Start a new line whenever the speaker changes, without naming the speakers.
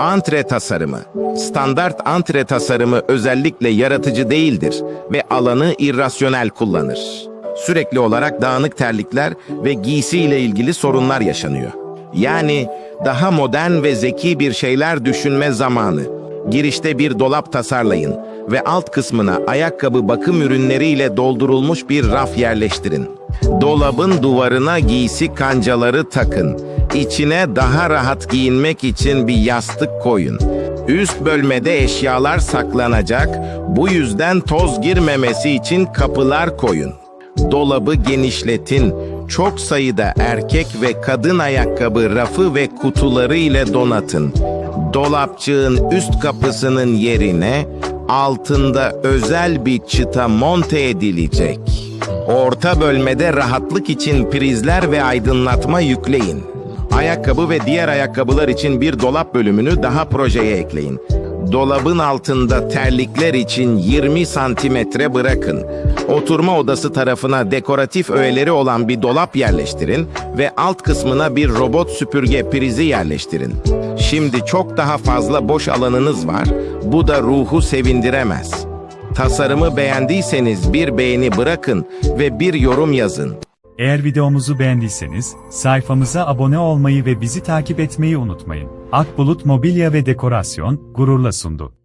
Antre tasarımı. Standart antre tasarımı özellikle yaratıcı değildir ve alanı irrasyonel kullanır. Sürekli olarak dağınık terlikler ve giysi ile ilgili sorunlar yaşanıyor. Yani daha modern ve zeki bir şeyler düşünme zamanı. Girişte bir dolap tasarlayın ve alt kısmına ayakkabı bakım ürünleriyle doldurulmuş bir raf yerleştirin. Dolabın duvarına giysi kancaları takın. İçine daha rahat giyinmek için bir yastık koyun. Üst bölmede eşyalar saklanacak, bu yüzden toz girmemesi için kapılar koyun. Dolabı genişletin. Çok sayıda erkek ve kadın ayakkabı rafı ve kutuları ile donatın. Dolapçığın üst kapısının yerine altında özel bir çıta monte edilecek. Orta bölmede rahatlık için prizler ve aydınlatma yükleyin. Ayakkabı ve diğer ayakkabılar için bir dolap bölümünü daha projeye ekleyin. Dolabın altında terlikler için 20 santimetre bırakın. Oturma odası tarafına dekoratif öğeleri olan bir dolap yerleştirin ve alt kısmına bir robot süpürge prizi yerleştirin. Şimdi çok daha fazla boş alanınız var. Bu da ruhu sevindiremez. Tasarımı beğendiyseniz bir beğeni bırakın ve bir yorum yazın.
Eğer videomuzu beğendiyseniz, sayfamıza abone olmayı ve bizi takip etmeyi unutmayın. Akbulut Mobilya ve Dekorasyon, gururla sundu.